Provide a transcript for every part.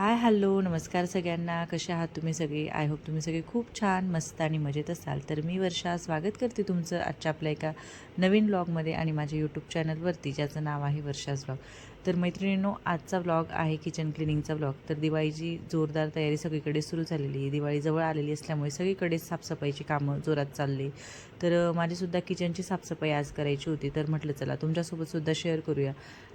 Hi hello नमस्कार सगळ्यांना. कसे आहात तुम्ही सगळे? आय होप तुम्ही सगळे खूप छान मस्त आणि मजेत असाल. तर मी वर्षा स्वागत करते तुमचं आजच्या आपल्या एका नवीन ब्लॉगमध्ये आणि माझ्या यूट्यूब चॅनलवरती ज्याचं नाव आहे वर्षाज ब्लॉग तर मैत्रिणींनो आजचा ब्लॉग आहे किचन क्लिनिंगचा ब्लॉग तर दिवाळीची जोरदार तयारी सगळीकडे सुरू झालेली आहे. दिवाळी जवळ आलेली असल्यामुळे सगळीकडे साफसफाईची कामं जोरात चालली तर माझीसुद्धा किचनची साफसफाई आज करायची होती. तर म्हटलं चला तुमच्यासोबतसुद्धा शेअर करूया.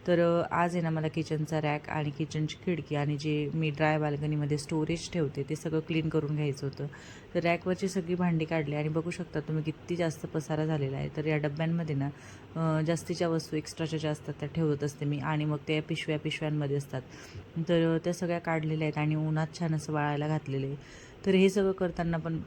तर आज आहे ना मला किचनचा रॅक आणि किचनची खिडकी आणि जे मी ड्राय बाल्कनीमध्ये स्टोरेज ठेवते ते सगळं क्लीन करून घ्यायचं होतं. तर रॅकवरची सगळी भांडी काढली आणि बघू शकता तुम्ही किती जास्त पसारा झालेला आहे. तर या डब्यांमध्ये ना जास्तीच्या वस्तू एक्स्ट्राच्या ज्या असतात त्या ठेवत असते मी आणि मग त्या पिशव्या पिशव्यांमध्ये असतात. तर त्या सगळ्या काढलेल्या आहेत आणि उन्हात छान असं वाळायला घातलेलं आहे. तर हे सगळं करताना पण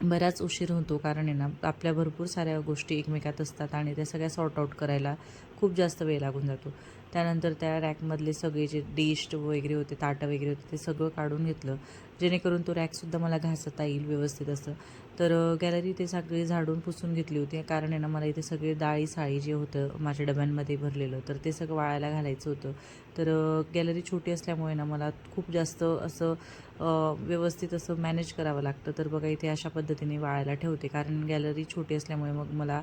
बराच उशीर होतो कारण आहे ना आपल्या भरपूर साऱ्या गोष्टी एकमेकात असतात आणि त्या सगळ्या सॉर्ट आउट करायला खूप जास्त वेळ लागून जातो. त्यानंतर त्या रॅकमधले सगळे जे डिश वगैरे होते ताटं वगैरे होते ते सगळं काढून घेतलं. जेणेकरून तो रॅकसुद्धा मला घासता येईल व्यवस्थित असं. तर गॅलरी ते सगळी झाडून पुसून घेतली होती. कारण आहे ना मला इथे सगळे डाळी साळी जे होतं माझ्या डब्यांमध्ये भरलेलं तर ते सगळं वाळायला घालायचं होतं. तर गॅलरी छोटी असल्यामुळे ना मला खूप जास्त असं व्यवस्थित असं मॅनेज करावं लागतं. तर बघा इथे अशा पद्धतीने वाळायला ठेवते. कारण गॅलरी छोटी असल्यामुळे मग मला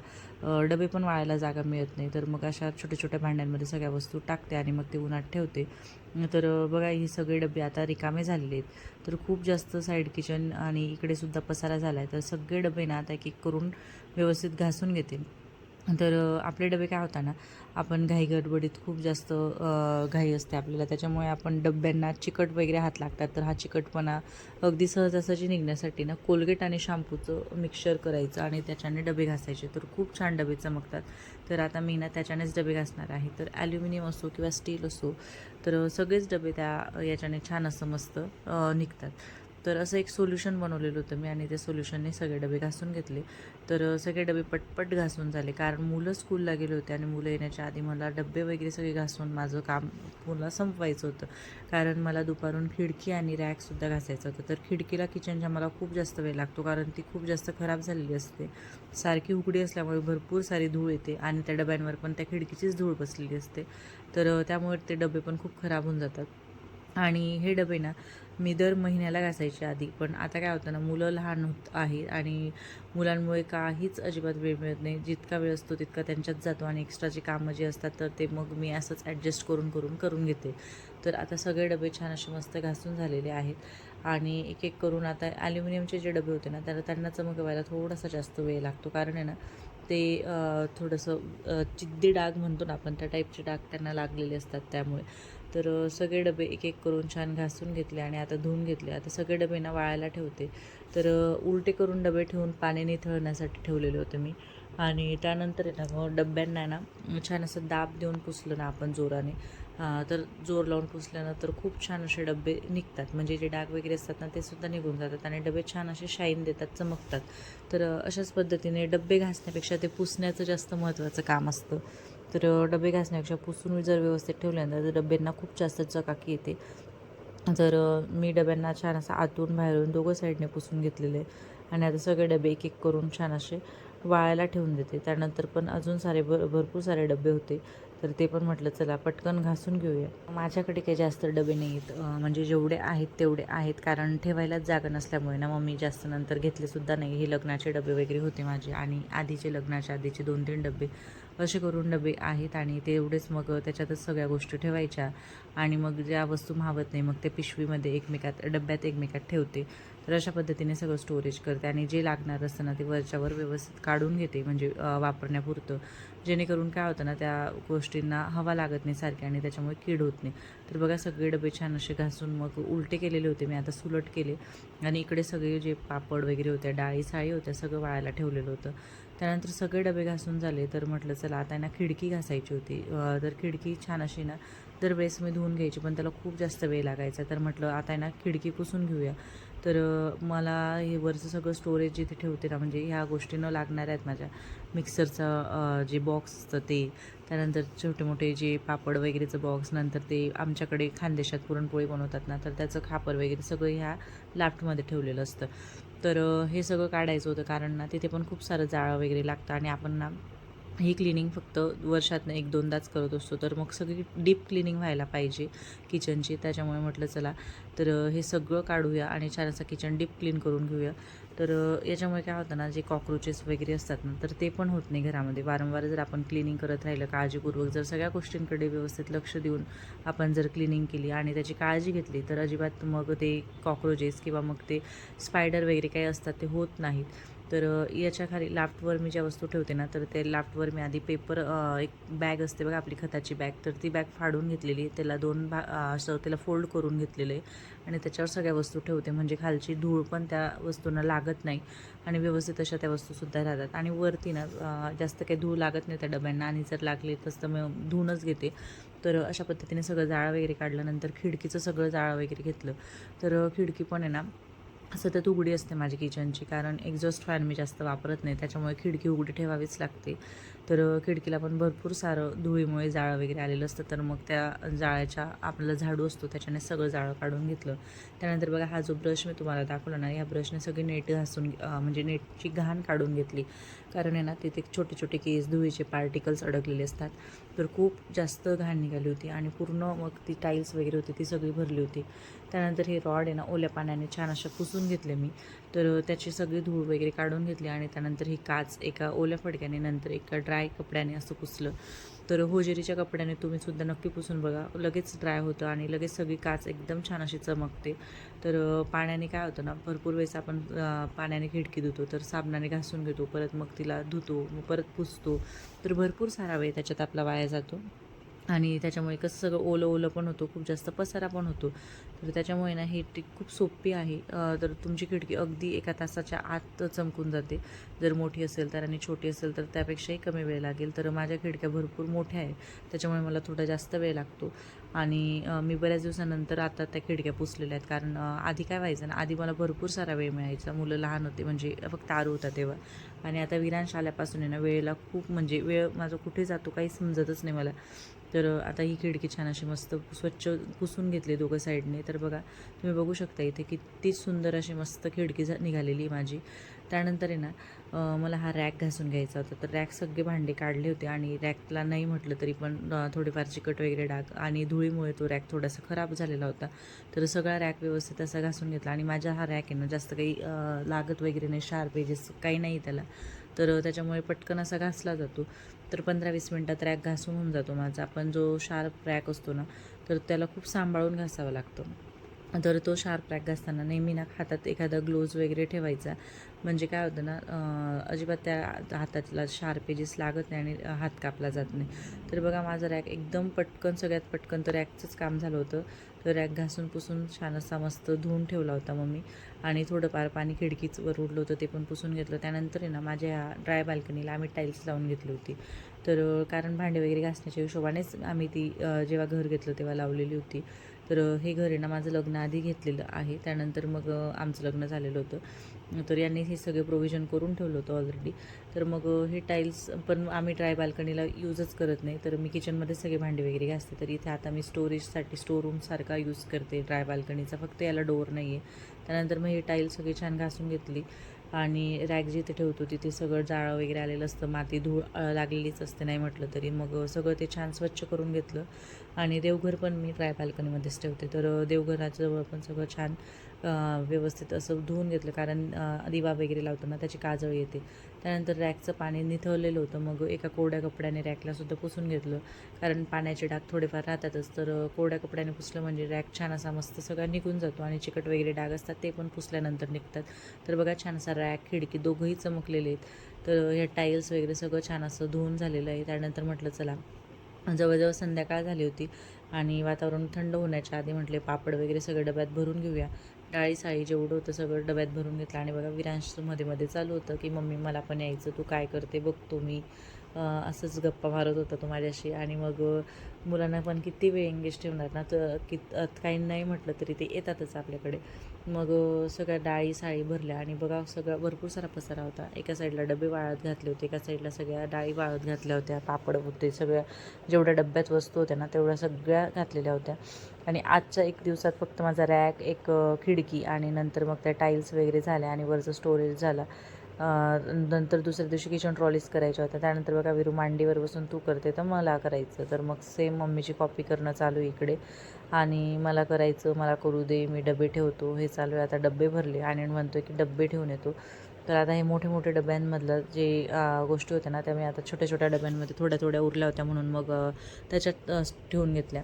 डबे पण वाळायला जागा मिळत नाही. तर मग अशा छोट्या छोट्या भांड्यांमध्ये सगळ्या वस्तू टाकते आणि मग ते उन्हात ठेवते. तर बघा हे सगळे डबे आता रिकामे झालेले आहेत. तर खूप जास्त साईड किचन आणि इकडे सुद्धा पसारा झाला आहे तर सगळे डबे ना आता एक एक करून व्यवस्थित घासून घेते. तर आपले डबे काय होता ना आपण घाई गडबडीत खूप जास्त घाई असते आपल्याला. त्याच्यामुळे आपण डब्यांना चिकट वगैरे हात लागतात. तर हा चिकटपणा अगदी सहजासहजी निघण्यासाठी ना कोलगेट आणि शॅम्पूचं मिक्सचर करायचं आणि त्याच्याने डबे घासायचे. तर खूप छान डबे चमकतात. तर आता मी ना त्याच्यानेच डबे घासणार आहे. तर ॲल्युमिनियम असो किंवा स्टील असो तर सगळेच डबे त्या याच्याने छान असं मस्त निघतात. तर असं एक सोल्युशन बनवलेलं होतं मी आणि त्या सोल्युशनने सगळे डबे घासून घेतले. तर सगळे डबे पटपट घासून झाले. कारण मुलं स्कूलला गेले होते आणि मुलं येण्याच्या आधी मला डबे वगैरे सगळे घासून माझं काम पुन्हा संपवायचं होतं. कारण मला दुपारून खिडकी आणि रॅकसुद्धा घासायचं होतं. तर खिडकीला किचनच्या मला खूप जास्त वेळ लागतो. कारण ती खूप जास्त खराब झालेली असते. सारखी उघडी असल्यामुळे भरपूर सारी धूळ येते आणि त्या डब्यांवर पण त्या खिडकीचीच धूळ बसलेली असते. तर त्यामुळे ते डबे पण खूप खराब होऊन जातात. आणि हे डबे ना मी दर महिन्याला घासायचे आधी. पण आता काय होतं ना मुलं लहान होत आहेत आणि मुलांमुळे काहीच अजिबात वेळ मिळत नाही. जितका वेळ असतो तितका त्यांच्यात जातो आणि एक्स्ट्राचे कामं जे असतात तर ते मग मी असंच ॲडजस्ट करून करून करून घेते. तर आता सगळे डबे छान असे मस्त घासून झालेले आहेत. आणि एक एक करून आता ॲल्युमिनियमचे जे डबे होते ना त्याला त्यांना चमकवायला थोडासा जास्त वेळ लागतो. कारण आहे ना ते थोडंसं चिद्दी डाग म्हणतो ना आपण त्या टाईपचे डाग त्यांना लागलेले असतात त्यामुळे. तर सगळे डबे एक एक करून छान घासून घेतले आणि आता धुवून घेतले. आता सगळे डबे ना वाळायला ठेवते. तर उलटे करून डबे ठेवून पाणी निथळण्यासाठी ठेवलेले होते मी. आणि त्यानंतर आहे ना मग डब्यांना आहे ना छान असं दाब देऊन पुसलं ना आपण जोराने. तर जोर लावून पुसल्यानंतर खूप छान असे डबे निघतात. म्हणजे जे डाग वगैरे असतात ना ते सुद्धा निघून जातात आणि डबे छान असे शाईन देतात चमकतात. तर अशाच पद्धतीने डबे घासण्यापेक्षा ते पुसण्याचं जास्त महत्त्वाचं काम असतं. तर डबे घासण्यापेक्षा पुसून जर व्यवस्थित ठेवल्यानंतर तर डब्यांना खूप जास्त चकाकी येते. जर मी डब्यांना छान असं आतून बाहेरून दोघं साईडने पुसून घेतलेले आणि आता सगळे डबे एक एक करून छान असे वाळायला ठेवून देते. त्यानंतर पण अजून सारे भर भरपूर सारे डबे होते. तर ते पण म्हटलं चला पटकन घासून घेऊया. माझ्याकडे काही जास्त डबे नाही आहेत म्हणजे जेवढे आहेत तेवढे आहेत. कारण ठेवायलाच जागा नसल्यामुळे ना मग मी जास्त नंतर घेतले सुद्धा नाही. हे लग्नाचे डबे वगैरे होते माझे आणि आधीचे लग्नाच्या आधीचे दोन तीन डबे असे करून डबे आहेत आणि तेवढेच मग त्याच्यातच सगळ्या गोष्टी ठेवायच्या आणि मग ज्या वस्तू मावत नाही मग ते पिशवीमध्ये एकमेकात डब्यात एकमेकात ठेवते. तर अशा पद्धतीने सगळं स्टोरेज करते आणि जे लागणार असतं ना ते वरच्यावर व्यवस्थित काढून घेते म्हणजे वापरण्यापुरतं. जेणेकरून काय होतं ना त्या गोष्टींना हवा लागत नाही सारखी आणि त्याच्यामुळे कीड होत नाही. तर बघा सगळे डबे छान असे घासून मग उलटे केलेले होते मी आता सुलट केले. आणि इकडे सगळे जे पापड वगैरे होत्या डाळी साळी होत्या सगळं वाळायला ठेवलेलं होतं. त्यानंतर सगळे डबे घासून झाले तर म्हटलं चला आता ना खिडकी घासायची होती. तर खिडकी छान अशी ना दरवेळेस मी धुवून घ्यायची पण त्याला खूप जास्त वेळ लागायचा. तर म्हटलं आता आहे ना खिडकी पुसून घेऊया. तर मला हे वरचं सगळं स्टोरेज जिथे ठेवते ना म्हणजे ह्या गोष्टी न लागणार आहेत माझ्या. मिक्सरचं जे बॉक्स असतं ते. त्यानंतर छोटे मोठे जे पापड वगैरेचं बॉक्स नंतर ते आमच्याकडे खानदेशात पुरणपोळी बनवतात ना तर त्याचं खापर वगैरे सगळं ह्या लाफ्टमध्ये ठेवलेलं असतं. तर हे सगळं काढायचं होतं कारण ना तिथे पण खूप सारं जाळं वगैरे लागतं आणि आपण ना ही क्लिनिंग फक्त वर्षातनं एक दोनदाच करत असतो. तर मग सगळी डीप क्लिनिंग व्हायला पाहिजे किचनची. त्याच्यामुळे म्हटलं चला तर हे सगळं काढूया आणि छान असं किचन डीप क्लीन करून घेऊया. तर याच्यामुळे काय होतं ना जे कॉक्रोचेस वगैरे असतात ना तर ते पण होत नाही घरामध्ये. वारंवार जर आपण क्लिनिंग करत राहिलं काळजीपूर्वक जर सगळ्या गोष्टींकडे व्यवस्थित लक्ष देऊन आपण जर क्लिनिंग केली आणि त्याची काळजी घेतली तर अजिबात मग ते कॉक्रोचेस किंवा मग ते स्पायडर वगैरे काही असतात ते होत नाहीत. तर याच्या खाली लाफ्टवर मी ज्या वस्तू ठेवते ना तर ते लाफ्टवर मी आधी पेपर एक बॅग असते बघा आपली खताची बॅग. तर ती बॅग फाडून घेतलेली त्याला दोन भा असं त्याला फोल्ड करून घेतलेलं आहे. आणि त्याच्यावर सगळ्या वस्तू ठेवते. म्हणजे खालची धूळ पण त्या वस्तूंना लागत नाही. आणि व्यवस्थित अशा त्या वस्तूसुद्धा राहतात. आणि वरती ना जास्त काही धूळ लागत नाही त्या डब्यांना. आणि जर लागले तसं मग धुवूनच घेते. तर अशा पद्धतीने सगळं जाळं वगैरे काढल्यानंतर खिडकीचं सगळं जाळं वगैरे घेतलं. तर खिडकी पण आहे ना सतत उघडी असते माझी किचनची कारण एक्झॉस्ट फॅन मी जास्त वापरत नाही. त्याच्यामुळे खिडकी उघडी ठेवावीच लागते. तर खिडकीला पण भरपूर सारं धुळीमुळे जाळं वगैरे आलेलं असतं. तर मग त्या जाळ्याच्या आपला झाडू असतो त्याच्याने सगळं जाळं काढून घेतलं. त्यानंतर बघा हा जो ब्रश मी तुम्हाला दाखवला ना या ब्रशने सगळी नेट घासून म्हणजे नेटची घाण काढून घेतली. कारण आहे ना तिथे छोटे छोटे केस धुळीचे पार्टिकल्स अडकलेले असतात. तर खूप जास्त घाण निघाली होती आणि पूर्ण मग ती टाईल्स वगैरे होती ती सगळी भरली होती. त्यानंतर हे रॉड आहे ना ओल्या पाण्याने छान अशा पुसून घेतले मी. तर त्याची सगळी धूळ वगैरे काढून घेतली आणि त्यानंतर ही काच एका ओल्या फडक्याने नंतर एका ड्राय कपड्याने असं पुसलं. तर होजेरीच्या कपड्याने तुम्ही सुद्धा नक्की पुसून बघा. लगेच ड्राय होतं आणि लगेच सगळी काच एकदम छान अशी चमकते. तर पाण्याने काय होतं ना भरपूर वेळेस आपण पाण्याने खिडकी धुतो तर साबणाने घासून घेतो परत मग तिला धुतो मग परत पुसतो. तर भरपूर सारा वेळ त्याच्यात आपला वाया जातो. आणि त्याच्यामुळे कसं सगळं ओलं ओलं पण होतो खूप जास्त पसारा पण होतो. तर त्याच्यामुळे ना ही ट्रिक खूप सोपी आहे. तर तुमची खिडकी अगदी एका तासाच्या आत चमकून जाते. जर मोठी असेल तर आणि छोटी असेल तर त्यापेक्षाही कमी वेळ लागेल. तर माझ्या खिडक्या भरपूर मोठ्या आहेत. त्याच्यामुळे मला थोडा जास्त वेळ लागतो. आणि मी बऱ्याच दिवसानंतर आता त्या खिडक्या पुसलेल्या आहेत. कारण आधी काय व्हायचं ना आधी मला भरपूर सारा वेळ मिळायचा. मुलं लहान होते म्हणजे फक्त आरू होता तेव्हा. आणि आता विरांश आल्यापासून आहे ना वेळेला खूप म्हणजे वेळ माझा कुठे जातो काही समजतच नाही मला. तर आता ही खिडकी छान अशी मस्त स्वच्छ पुसून घेतली दोघं साईडने. तर बघा तुम्ही बघू शकता इथे किती सुंदर अशी मस्त खिडकी झा निघालेली माझी. त्यानंतर आहे ना मला हा रॅक घासून घ्यायचा होता. तर रॅक सगळे भांडे काढले होते आणि रॅकला नाही म्हटलं तरी पण थोडेफार चिकट वगैरे डाग आणि धुळीमुळे तो रॅक थोडासा खराब झालेला होता. तर सगळा रॅक व्यवस्थित असा घासून घेतला आणि माझा हा रॅक आहे ना जास्त काही लागत वगैरे नाही शार्प पेजेस काही नाही त्याला. तर त्याच्यामुळे पटकन असा घासला जातो. तर पंधरा वीस मिनटात रॅक घासून होऊन जातो माझा. पण जो शार्प रॅक असतो ना तर त्याला खूप सांभाळून घासावं लागतं. तर तो शार्प रॅक घासताना नेहमी ना हातात एखादा ग्लोव्ज वगैरे ठेवायचा. म्हणजे काय होतं ना अजिबात त्या हातातला शार्प एजेस लागत नाही आणि हात कापला जात नाही. तर बघा माझा रॅक एकदम पटकन सगळ्यात पटकन तर रॅकचंच काम झालं होतं. तर रॅक घासून पुसून छान असा मस्त धुवून ठेवला होता मम्मी. आणि थोडंफार पाणी खिडकीच वर उडलं होतं ते पण पुसून घेतलं. त्यानंतर आहे ना माझ्या ड्राय बाल्कनीला आम्ही टाईल्स लावून घेतली होती. तर कारण भांडे वगैरे घासण्याच्या हिशोबानेच आम्ही ती जेव्हा घर घेतलं तेव्हा लावलेली होती. तर हे घर आहे ना माझं लग्न आधी घेतलेलं आहे. त्यानंतर मग आमचं लग्न झालेलं होतं. तर यांनी हे सगळे प्रोव्हिजन करून ठेवलं होतं ऑलरेडी तर मग हे टाईल्स पण आम्ही ड्राय बाल्कनीला यूजच करत नाही. तर मी किचनमध्ये सगळे भांडे वगैरे घासते. तर इथे आता मी स्टोरेजसाठी स्टोर रूमसारखा यूज करते ड्राय बाल्कनीचा फक्त याला डोअर नाही आहे त्यानंतर मग हे टाईल्स सगळी छान घासून घेतली. आणि रॅक जिथे ठेवतो तिथे सगळं जाळं वगैरे आलेलं असतं. माती धूळ लागलेलीच असते नाही म्हटलं तरी. मग सगळं ते छान स्वच्छ करून घेतलं. आणि देवघर पण मी ट्राय बाल्कनीमध्येच ठेवते. तर देवघराजवळ पण सगळं छान व्यवस्थित असं धुवून घेतलं. कारण दिवा वगैरे लावताना त्याची काजळ येते. त्यानंतर रॅकचं पाणी निथळलेलं होतं. मग एका कोरड्या कपड्याने रॅकलासुद्धा पुसून घेतलं. कारण पाण्याचे डाग थोडेफार राहतातच. तर कोरड्या कपड्याने पुसलं म्हणजे रॅक छान असा मस्त सगळा निघून जातो आणि चिकट वगैरे डाग असतात ते पण पुसल्यानंतर निघतात. तर बघा छान असा रॅक खिडकी दोघंही चमकलेले आहेत. तर ह्या टाईल्स वगैरे सगळं छान असं धुवून झालेलं आहे. त्यानंतर म्हटलं चला जवळजवळ संध्याकाळ झाली होती आणि वातावरण थंड होण्याच्या आधी म्हटले पापड वगैरे सगळं डब्यात भरून घेऊया. डाळी साळी जेवढं होतं सगळं डब्यात भरून घेतलं. आणि बघा विरांशमध्ये मध्ये चालू होतं की मम्मी मला पण यायचं. तू काय करते? बघतो मी. असंच गप्पा मारत होता तो माझ्याशी. आणि मग मुलांना पण किती वेळ एंगेज ठेवणार ना तर कित काही नाही म्हटलं तरी ते येतातच आपल्याकडे. मग सगळ्या डाळी साळी भरल्या आणि बघा सगळा भरपूर सारा पसारा होता. एका साईडला डबे वाळत घातले होते एका साईडला सगळ्या डाळी वाळत घातल्या होत्या पापड होते सगळ्या जेवढ्या डब्यात वस्तू होत्या ना तेवढ्या सगळ्या घातलेल्या होत्या. आणि आजच्या एक दिवसात फक्त माझा रॅक एक खिडकी आणि नंतर मग त्या टाईल्स वगैरे झाल्या आणि वरचं स्टोरेज झाला. नंतर दुसऱ्या दिवशी किचन ट्रॉलीज करायच्या होत्या. त्यानंतर बघा विरू मांडीवर बसून तू करते तर मला करायचं. तर मग सेम मम्मीची कॉपी करणं चालू आहे इकडे. आणि मला करायचं मला करू दे मी डबे ठेवतो. हे चालू आहे. आता डबे भरले आणि म्हणतो की डबे ठेवून येतो. तर आता हे मोठे मोठे डब्यांमधलं जे गोष्टी होत्या ना त्या मी आता छोट्या छोट्या डब्यांमध्ये थोड्या थोड्या उरल्या होत्या म्हणून मग त्याच्यात ठेवून घेतल्या.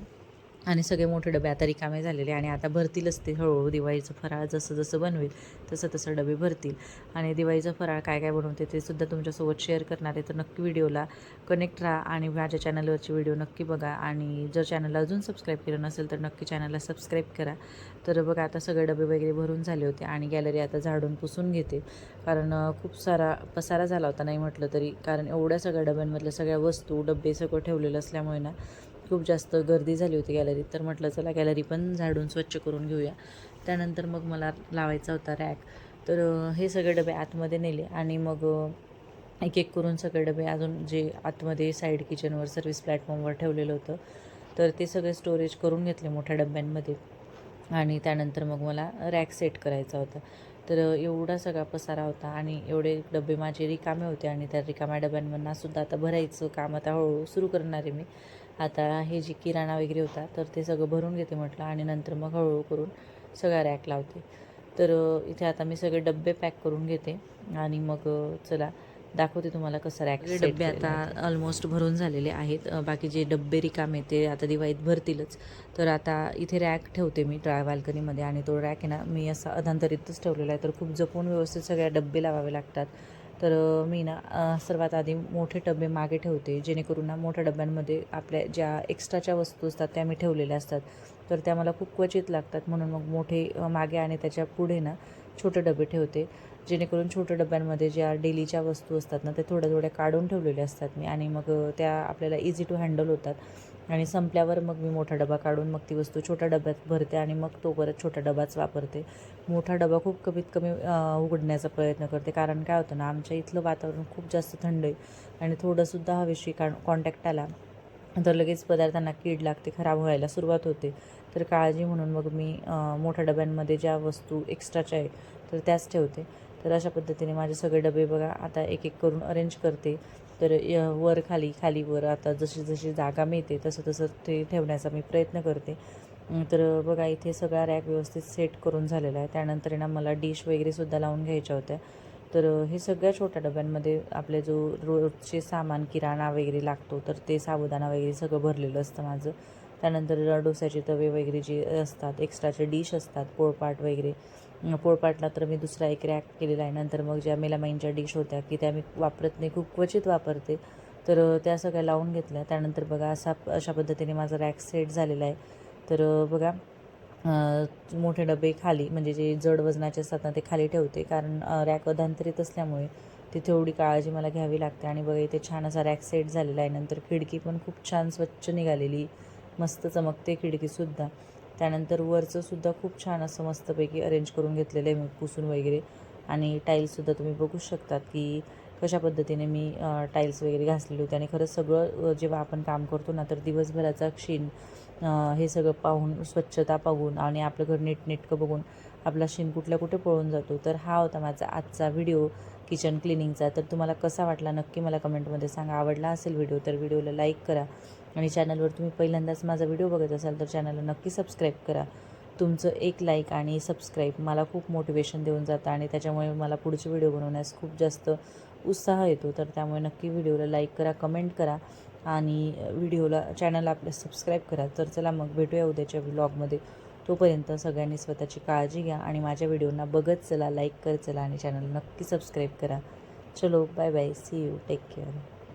आणि सगळे मोठे डबे आता रिकामे झालेले आणि आता भरतीलच ते हळूहळू. दिवाळीचं फराळ जसं जसं बनवेल तसं तसं डबे भरतील. आणि दिवाळीचं फराळ काय काय बनवते ते सुद्धा तुमच्यासोबत शेअर करणार आहे. तर नक्की व्हिडिओला कनेक्ट राहा आणि माझ्या चॅनलवरची व्हिडिओ नक्की बघा. आणि जर चॅनलला अजून सबस्क्राईब केलं नसेल तर नक्की चॅनलला सबस्क्राईब करा. तर बघा आता सगळे डबे वगैरे भरून झाले होते आणि गॅलरी आता झाडून पुसून घेते. कारण खूप सारा पसारा झाला होता नाही म्हटलं तरी. कारण एवढ्या सगळ्या डब्यांमधल्या सगळ्या वस्तू डबे सगळं ठेवलेलं असल्यामुळे ना खूप जास्त गर्दी झाली होती गॅलरीत तर म्हटलं चला गॅलरी पण झाडून स्वच्छ करून घेऊया. त्यानंतर मग मला लावायचा होता रॅक तर हे सगळे डबे आतमध्ये नेले आणि मग एक एक करून सगळे डबे अजून जे आतमध्ये साईड किचनवर सर्व्हिस प्लॅटफॉर्मवर ठेवलेलं होतं तर ते सगळे स्टोरेज करून घेतले मोठ्या डब्यांमध्ये. आणि त्यानंतर मग मला रॅक सेट करायचा होता. तर एवढा सगळा पसारा होता आणि एवढे डबे माझे रिकामे होते आणि त्या रिकाम्या डब्यांमधनं सुद्धा आता भरायचं काम आता हळूहळू सुरू करणार आहे मी. आता हे जे किराणा वगैरे होता तर ते सगळं भरून घेते म्हटलं आणि नंतर मग हळूहळू करून सगळा रॅक लावते. तर इथे आता मी सगळे डब्बे पॅक करून घेते आणि मग चला दाखवते तुम्हाला कसं रॅक डब्बे आता ऑलमोस्ट भरून झालेले आहेत. बाकी जे डब्बे रिकामे ते आता दिवाळीत भरतीलच. तर आता इथे रॅक ठेवते मी ट्राय बाल्कनीमध्ये आणि तो रॅक आहे ना मी असा अधांतरितच ठेवलेला आहे. तर खूप जपून व्यवस्थित सगळ्या डब्बे लावावे लागतात. तर मी ना सर्वात आधी मोठे डबे मागे ठेवते जेणेकरून ना मोठ्या डब्यांमध्ये आपल्या ज्या एक्स्ट्राच्या वस्तू असतात त्या मी ठेवलेल्या असतात. तर त्या मला खूप क्वचित लागतात म्हणून मग मोठे मागे आणि त्याच्या पुढे ना छोटे डबे ठेवते. जेणेकरून छोट्या डब्यांमध्ये ज्या डेलीच्या वस्तू असतात ना त्या थोड्या थोड्या काढून ठेवलेल्या असतात मी आणि मग त्या आपल्याला इझी टू हँडल होतात. आणि संपल्यावर मग मी मोठा डबा काढून मग ती वस्तू छोट्या डब्यात भरते आणि मग तो परत छोटा डबाच वापरते. मोठा डबा खूप कमीत कमी उघडण्याचा प्रयत्न करते. कारण काय होतं ना आमच्या इथलं वातावरण खूप जास्त थंड आहे आणि थोडंसुद्धा हवेशी का कॉन्टॅक्ट आला तर लगेच पदार्थांना कीड लागते खराब व्हायला सुरुवात होते. तर काळजी म्हणून मग मी मोठ्या डब्यांमध्ये ज्या वस्तू एक्स्ट्राच्या आहे तर त्याच ठेवते. तर अशा पद्धतीने माझे सगळे डबे बघा आता एक एक करून अरेंज करते. तर य- वर खाली खाली वर आता जशी जशी जागा मिळते तसं तसं ते ठेवण्याचा मी प्रयत्न करते. तर बघा इथे सगळा रॅक व्यवस्थित सेट करून झालेला आहे. त्यानंतर आहे ना मला डिश वगैरेसुद्धा लावून घ्यायच्या होत्या. तर हे सगळ्या छोट्या डब्यांमध्ये आपले जो रोजचे सामान किराणा वगैरे लागतो तर ते साबुदाणा वगैरे सगळं भरलेलं असतं माझं. त्यानंतर डोस्याचे तवे वगैरे जे असतात एक्स्ट्राचे डिश असतात पोळपाट वगैरे पोळपाटला तर मी दुसरा एक रॅक केलेला आहे. नंतर मग ज्या मेलामाईनच्या डिश होत्या की त्या मी वापरत नाही खूप क्वचित वापरते. तर त्या सगळ्या लावून घेतल्या. त्यानंतर बघा असा अशा पद्धतीने माझा रॅक सेट झालेला आहे. तर बघा मोठे डबे खाली म्हणजे जे जड वजनाचे असतात ना ते खाली ठेवते. कारण रॅक अधांतरित असल्यामुळे तिथे एवढी काळजी मला घ्यावी लागते. आणि बघा इथे छान असा रॅक सेट झालेला आहे. नंतर खिडकी पण खूप छान स्वच्छ निघालेली. मस्त चमकते खिडकीसुद्धा. त्यानंतर वरचंसुद्धा खूप छान असं मस्तपैकी अरेंज करून घेतलेलं आहे मी पुसून वगैरे. आणि टाईल्ससुद्धा तुम्ही बघू शकतात की कशा पद्धतीने मी टाईल्स वगैरे घासलेली होती. आणि खरंच सगळं जेव्हा आपण काम करतो ना तर दिवसभराचा क्षीण हे सगळं पाहून स्वच्छता पाहून आणि आपलं घर नीटनेटकं बघून आपला शीन कुठल्या कुठे पळून जातो. तर हा होता माझा आजचा व्हिडिओ किचन क्लिनिंगचा तर तुम्हाला कसा वाटला नक्की मला कमेंटमध्ये सांगा. आवडला असेल व्हिडिओ तर व्हिडिओला लाईक करा. आणि चॅनलवर तुम्ही पहिल्यांदाच माझा व्हिडिओ बघत असाल तर चॅनलला नक्की सबस्क्राईब करा. तुमचं एक लाईक आणि सबस्क्राईब मला खूप मोटिवेशन देऊन जातं आणि त्याच्यामुळे मला पुढचे व्हिडिओ बनवण्यास खूप जास्त उत्साह येतो. तर त्यामुळे नक्की व्हिडिओला लाईक करा कमेंट करा आणि व्हिडिओला चॅनलला आपल्या सबस्क्राईब करा. तर चला मग भेटूया उद्याच्या व्लॉगमध्ये तोपर्यंत सगळ्यांनी स्वतःची काळजी घ्या आणि माझ्या व्हिडिओना बघत चला लाईक करत चला आणि चॅनल नक्की सबस्क्राईब करा. चलो bye bye see you take care